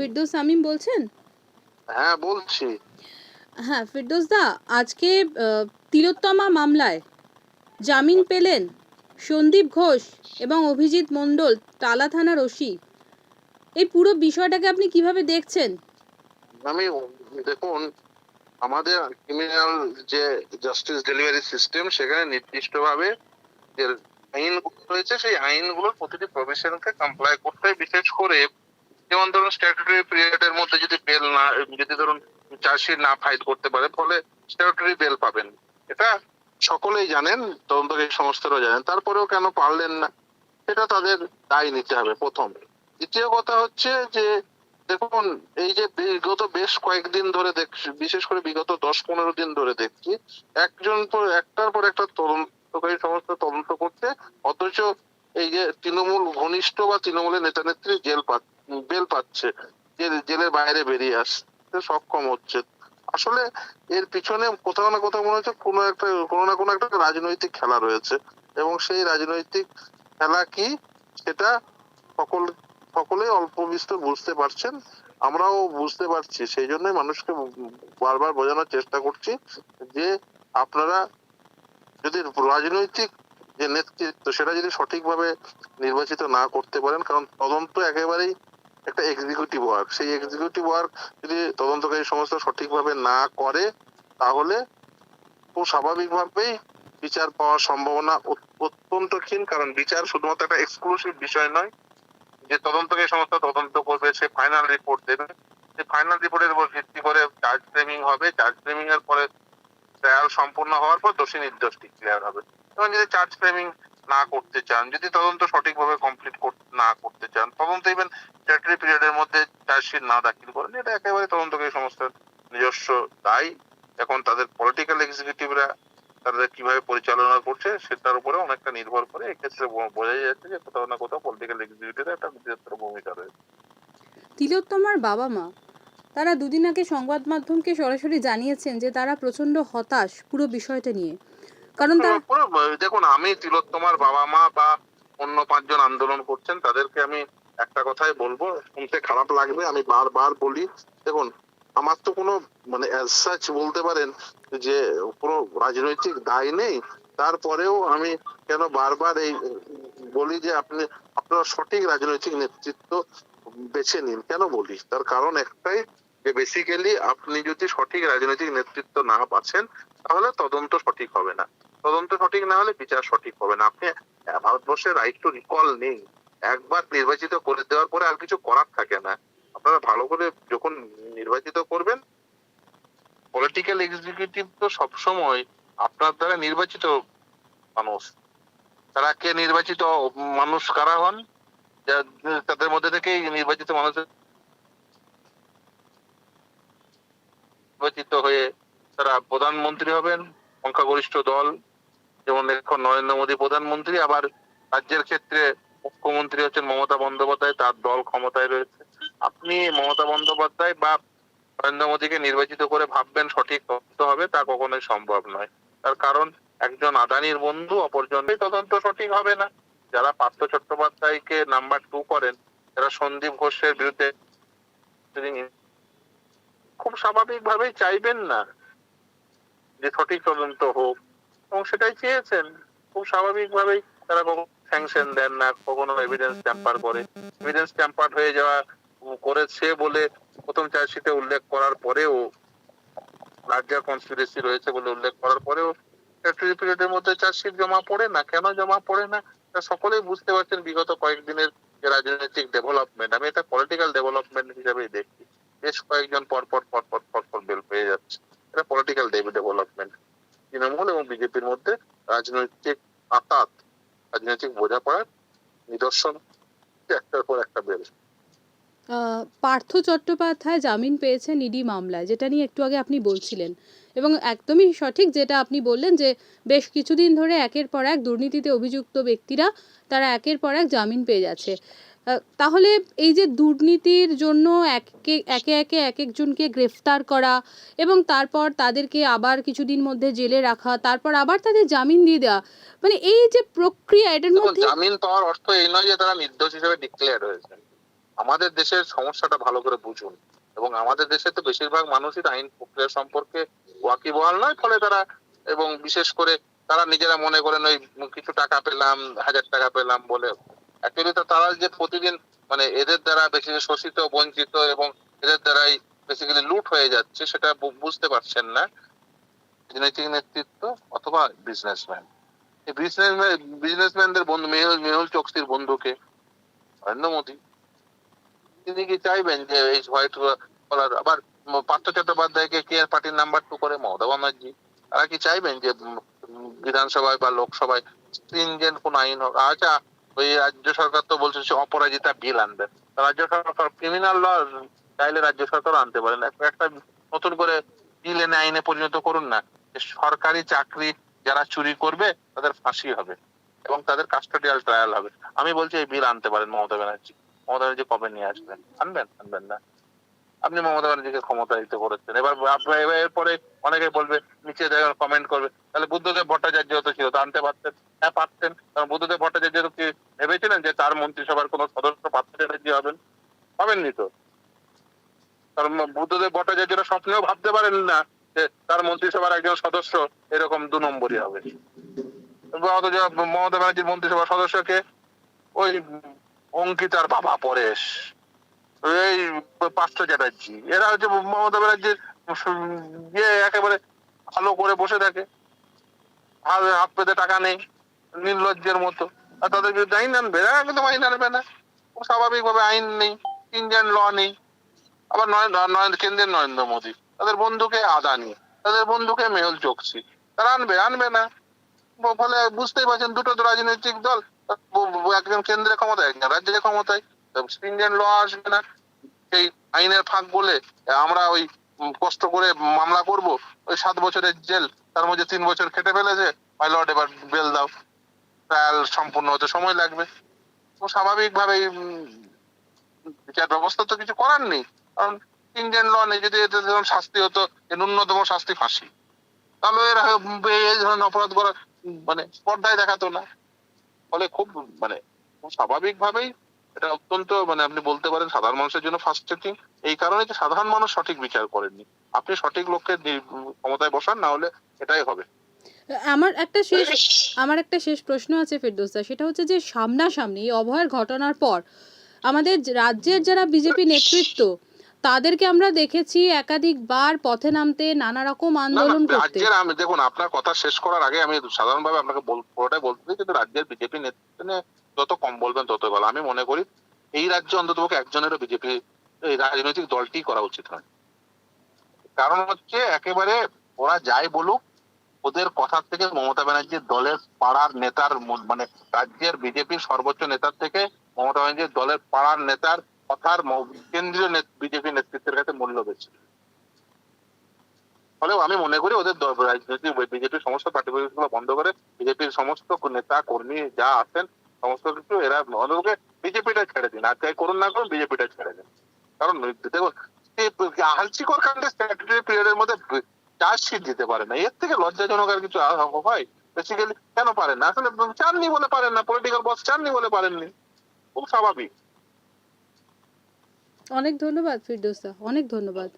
ফিরদৌস আমিন বলছেন? হ্যাঁ বলছি। হ্যাঁ ফিরদৌস দা আজকে তিলোত্তমা মামলায় জামিন পেলেন সন্দীপ ঘোষ এবং অভিজিৎ মণ্ডল টালা থানার ওসি। এই পুরো বিষয়টাকে আপনি কীভাবে দেখছেন? আমি দেখুন আমাদের ক্রিমিনাল যে জাস্টিস ডেলিভারি সিস্টেম সেখানে নির্দিষ্টভাবে যে আইন রয়েছে সেই আইনগুলোর প্রতিটি প্রভিশনকে কমপ্লাই করতে। বিশেষ করে যেমন ধরুন স্ট্যাটুটরি পিরিয়ডের মধ্যে যদি বেল না, যদি ধরুন চার্জশিট না ফাইল করতে পারে, ফলে স্ট্যাটুটরি বেল পাবেন। এটা সকলেই জানেন, তদন্তকারী সংস্থারাও জানেন। তারপরেও কেন পারলেন না? সেটা তাদের দায় নিতে হবে প্রথম। দ্বিতীয় কথা হচ্ছে যে, দেখুন, এই যে বিগত বেশ কয়েকদিন ধরে দেখছি, বিশেষ করে বিগত দশ পনেরো দিন ধরে দেখছি, একজন পর, একটার পর একটা তদন্তকারী সংস্থা তদন্ত করতে অথচ এই যে তৃণমূল ঘনিষ্ঠ বা তৃণমূলের নেতা নেত্রী জেল পা বেল পাচ্ছে, জেল- জেলের বাইরে বেরিয়ে আসতে সক্ষম হচ্ছে। আসলে এর পিছনে কোথাও না কোথাও মনে হচ্ছে কোনো একটা, কোনো না কোনো একটা রাজনৈতিক খেলা রয়েছে। এবং সেই রাজনৈতিক খেলা কি সেটা সকল সকলেই অল্প বিস্তর বুঝতে পারছেন, আমরাও বুঝতে পারছি। সেই জন্যই মানুষকে বারবার বোঝানোর চেষ্টা করছি যে আপনারা যদি রাজনৈতিক যে নেতৃত্ব, সেটা যদি সঠিকভাবে নির্বাচিত না করতে পারেন, কারণ তদন্ত একেবারেই একটা এক্সিকিউটিভ ওয়ার্ক সেই এক্সিকিউটিভ ওয়ার্ক যদি তদন্তকারী সংস্থা সঠিকভাবে না করে, তাহলে খুব স্বাভাবিকভাবেই বিচার পাওয়ার সম্ভাবনা অত্যন্ত ক্ষীণ। কারণ বিচার শুধুমাত্র একটা এক্সক্লুসিভ বিষয় নয়। যে তদন্তকারী সংস্থা তদন্ত করবে, সে ফাইনাল রিপোর্ট দেবে। সেই ফাইনাল রিপোর্টের উপর ভিত্তি করে চার্জ ফ্রেমিং হবে। চার্জ ফ্রেমিং এর পরে ট্রায়াল সম্পূর্ণ হওয়ার পর দোষী নির্দোষ ডিক্লেয়ার হবে। এবং যদি চার্জ ফ্রেমিং না করতে চান, যদি তদন্ত সঠিকভাবে কমপ্লিট না করতে চান, তদন্ত ইভেন স্ট্যাটুরি পিরিয়ডের মধ্যে চার্জশিট না দাখিল করেন এটা একেবারে তদন্তকারী সংস্থার নিজস্ব দায়। এখন তাদের পলিটিক্যাল এক্সিকিউটিভরা তাদের কীভাবে পরিচালনা করছে সেটার উপরে অনেকটা নির্ভর করে। এক্ষেত্রে বোঝাই যাচ্ছে যে কোথাও না কোথাও পলিটিক্যাল এক্সিকিউটিভের একটা বৃহত্তর ভূমিকা রয়েছে। তিলোত্তমার বাবা মা তারা দুদিন আগে সংবাদ মাধ্যমকে সরাসরি জানিয়েছেন যে তারা প্রচণ্ড হতাশ পুরো বিষয়টা নিয়ে। কারণ দেখুন আমি তিলোত্তমার বাবা মা বা অন্য পাঁচজন আন্দোলন করছেন তাদেরকে আমি একটা কথাই বলব, শুনতে খারাপ লাগবে, আমি বারবার বলি, দেখুন, আমার তো কোনো মানে সাচ বলতে পারেন যে কোনো রাজনৈতিক দায় নেই, তারপরেও আমি কেন বারবার এই বলি যে আপনি, আপনারা সঠিক রাজনৈতিক নেতৃত্ব বেছে নিন, কেন বলি? তার কারণ একটাই, যে বেসিক্যালি আপনি যদি সঠিক রাজনৈতিক নেতৃত্ব না পাচ্ছেন, তাহলে তদন্ত সঠিক হবে না। তদন্ত সঠিক না হলে বিচার সঠিক হবে না। আপনি ভারতবর্ষের রাইট টু রিকল নেই। একবার নির্বাচিত করে দেওয়ার পরে আর কিছু করার থাকে না। আপনারা ভালো করে যখন নির্বাচিত করবেন পলিটিক্যাল এক্সিকিউটিভ তো সবসময় আপনার দ্বারা নির্বাচিত মানুষ। তারা কে নির্বাচিত মানুষ কারা হন? তাদের মধ্যে থেকেই নির্বাচিত মানুষের নির্বাচিত হয়ে তারা প্রধানমন্ত্রী হবেন, সংখ্যাগরিষ্ঠ দল, যেমন এখন নরেন্দ্র মোদী প্রধানমন্ত্রী, আবার রাজ্যের ক্ষেত্রে মুখ্যমন্ত্রী হচ্ছেন মমতা বন্দ্যোপাধ্যায়, তার দল ক্ষমতায় রয়েছে। আপনি মমতা বন্দ্যোপাধ্যায় বা নরেন্দ্র মোদীকে নির্বাচিত করে ভাববেন সঠিক তথ্য হবে, তা কখনোই সম্ভব নয়। তার কারণ, একজন আদানির বন্ধু অপরজনের তদন্ত সঠিক হবে না। যারা পার্থ চট্টোপাধ্যায়কে নাম্বার টু করেন, যারা সন্দীপ ঘোষের বিরুদ্ধে খুব স্বাভাবিকভাবেই চাইবেন না যে সঠিক তদন্ত হোক, এবং সেটাই চেয়েছেন। খুব স্বাভাবিকভাবেই তারা কখনো স্যাংশন দেন না, কখনো এভিডেন্স ট্যাম্পার করে। এভিডেন্স ট্যাম্পার হয়ে যাওয়া করেছে বলে প্রথম চার্জশিটে উল্লেখ করার পরেও রাজ্যের কনস্পিরেসি রয়েছে বলে উল্লেখ করার পরেও স্ট্যাটুরি পিরিয়ডের মধ্যে চার্জশিট জমা পড়ে না। কেন জমা পড়ে না? তা সকলেই বুঝতে পারছেন বিগত কয়েকদিনের যে রাজনৈতিক ডেভেলপমেন্ট আমি এটা পলিটিক্যাল ডেভেলপমেন্ট হিসেবেই দেখছি। বেশ কয়েকজন পরপর পর পর পর পর পর বেল পেয়ে যাচ্ছে। এটা পলিটিক্যাল ডেভেলপমেন্ট তৃণমূল এবং বিজেপির মধ্যে রাজনৈতিক আতাত রাজনৈতিক বোঝাপড়ার নিদর্শন, একটার পর একটা বেড়েছে পার্থ চট্টোপাধ্যায় জামিন পেয়েছেন নিডি মামলায়, যেটা নিয়ে একটু আগে আপনি বলছিলেন। এবং একদমই সঠিক যেটা আপনি বললেন যে, বেশ কিছুদিন ধরে একের পর এক দুর্নীতিতে অভিযুক্ত ব্যক্তিরা, তারা একের পর এক জামিন পেয়ে যাচ্ছে। তাহলে এই যে দুর্নীতির জন্য একে একে একে এক একজনকে গ্রেফতার করা এবং তারপর তাদেরকে আবার কিছুদিন মধ্যে জেলে রাখা তারপর আবার তাদের জামিন দিয়ে দেওয়া মানে এই যে প্রক্রিয়া এটার মধ্যে জামিন পাওয়ার অর্থ এই নয় যে তারা নির্দোষ হিসেবে ডিক্লেয়ার হয়েছে। আমাদের দেশের সমস্যাটা ভালো করে বুঝুন এবং আমাদের দেশে তো বেশিরভাগ মানুষই আইন প্রক্রিয়া সম্পর্কে ওয়াকিবহাল নয় ফলে তারা এবং বিশেষ করে তারা নিজেরা মনে করেন ওই কিছু টাকা পেলাম হাজার টাকা পেলাম বলে অ্যাকচুয়ালি তো তারা যে প্রতিদিন মানে এদের দ্বারা বেশি শোষিত, বঞ্চিত এবং এদের দ্বারাই বেসিক্যালি লুট হয়ে যাচ্ছে, সেটা বুঝতে পারছেন না। রাজনৈতিক নেতৃত্ব অথবা বিজনেসম্যান এই বিজনেসম্যান বিজনেসম্যানদের বন্ধু, মেহুল মেহুল চোকসির বন্ধুকে, নরেন্দ্র মোদী, তিনি কি চাইবেন যে এই হোয়াইট কলার আবার পার্থ চট্টোপাধ্যায়কে কে পার্টির নাম্বার টু করে? মমতা ব্যানার্জি। তারা কি চাইবেন যে বিধানসভায় বা লোকসভায় স্ট্রিনজেন্ট কোন আইন হোক? আচ্ছা ওই রাজ্য সরকার তো বলছে সে অপরাজিতা বিল আনবে। রাজ্য সরকার ক্রিমিনাল ল চাইলে রাজ্য সরকার আনতে পারেন একটা- নতুন করে বিল এনে আইনে পরিণত করুন না। সরকারি চাকরি যারা চুরি করবে, তাদের ফাঁসি হবে এবং তাদের কাস্টোডিয়াল ট্রায়াল হবে। আমি বলছি এই বিল আনতে পারেন মমতা ব্যানার্জি। মমতা ব্যানার্জি কবে নিয়ে আসবেন? আনবেন? আনবেন না। আপনি মমতা ব্যানার্জিকে ক্ষমতা দিতে করেছেন এবার এরপরে অনেকে বলবে, নিচে কমেন্ট করবে। তাহলে বুদ্ধদেব মন্ত্রিসভার কোনো সদস্য পার্থ চ্যাটার্জি হবেন? হবেননি তো। কারণ বুদ্ধদেব ভট্টাচার্যরা স্বপ্নেও ভাবতে পারেন না যে তার মন্ত্রিসভার একজন সদস্য এরকম দু নম্বরই হবে। অথচ মমতা ব্যানার্জির মন্ত্রিসভার সদস্যকে ওই অঙ্কিতার বাবা পরেশ, এই পার্থ চ্যাটার্জি, এরা হচ্ছে মমতা ব্যানার্জির ইয়ে একেবারে ভালো করে বসে থাকে। হাত পেতে টাকা নেই, নির্লজ্জের মতো। আর তাদের বিরুদ্ধে আইন আনবে? এরা কিন্তু আইন আনবে না। স্বাভাবিকভাবে আইন নেই, ইন্ডিয়ান ল নেই। আবার কেন্দ্রের নরেন্দ্র মোদী। তাদের বন্ধুকে আদানি তাদের বন্ধুকে মেহুল চোকসি। তারা আনবে? আনবে না। ফলে বুঝতেই পারছেন, দুটো তো রাজনৈতিক দল। একজন কেন্দ্রের ক্ষমতায়, একজন রাজ্যের ক্ষমতায়। ইন্ডিয়ান ল আসবে না। সেই আইনের ফাঁক বলে আমরা ওই কষ্ট করে মামলা করব। ওই সাত বছরের জেল, তার মধ্যে তিন বছর খেটে ফেলেছে। লর্ড এবার বেল দাও। ট্রায়াল সম্পূর্ণ হতে সময় লাগবে। তো স্বাভাবিকভাবে বিচার ব্যবস্থা তো কিছু করার নেই। কারণ ইন্ডিয়ান ল নেই, যদি এতে যেরকম শাস্তি হতো ন্যূনতম শাস্তি ফাঁসি। তাহলে এরা এই ধরনের অপরাধ করার মানে স্পর্ধায় দেখাতো না। ফলে খুব মানে স্বাভাবিকভাবেই এটা অত্যন্ত মানে আপনি বলতে পারেন সাধারণ মানুষের জন্য ফার্স্ট্রেটিং এই কারণে যে সাধারণ মানুষ সঠিক বিচার করেননি। আপনি সঠিক লোককে ক্ষমতায় বসান না হলে এটাই হবে। আমার একটা শেষ আমার একটা শেষ প্রশ্ন আছে ফেরদৌসা সেটা হচ্ছে যে সামনাসামনি এই অভয়ের ঘটনার পর আমাদের রাজ্যের যারা বিজেপি নেতৃত্ব তাদেরকে আমরা দেখেছি একাধিকবার পথে নামতে নানা রকম আন্দোলন করতে। আমি দেখুন আপনার কথা শেষ করার আগে আমি সাধারণভাবে আপনাকে বল- পুরোটাই বলতে চাই কিন্তু রাজ্যের বিজেপি নেতৃত্ব যত কম বলবেন তত ভালো। আমি মনে করি এই রাজ্যে অন্ততপক্ষে একজনেরও বিজেপি এই রাজনৈতিক দলটি করা উচিত নয় কারণ হচ্ছে একেবারে ওরা যাই বলুক ওদের কথা থেকে মমতা ব্যানার্জির দলের পাড়ার নেতার মানে রাজ্যের বিজেপির সর্বোচ্চ নেতার থেকে মমতা ব্যানার্জির দলের পাড়ার নেতার কথার কেন্দ্রীয় বিজেপি নেতৃত্বের কাছে মূল্য বেশি। ফলে আমি মনে করি ওদের রাজনৈতিক বিজেপির সমস্ত পার্টি গুলো বন্ধ করে বিজেপির সমস্ত নেতা, কর্মী যা আছেন, সমস্ত কিছু এরা অন্তত বিজেপিটা ছেড়ে দিন। আর যাই করুন না করুন বিজেপিটা ছেড়ে দিন। কারণ দেখুন আলচিকর কাণ্ডের স্ট্যাটুটারি পিরিয়ডের মধ্যে চার্জশিট দিতে পারে না। এর থেকে লজ্জাজনক আর কিছু হয়? বেসিক্যালি কেন পারেন না? আসলে চাননি বলে পারেন না। পলিটিক্যাল বস চাননি বলে পারেননি। খুব স্বাভাবিক। অনেক ধন্যবাদ, ফিরদৌসা। অনেক ধন্যবাদ।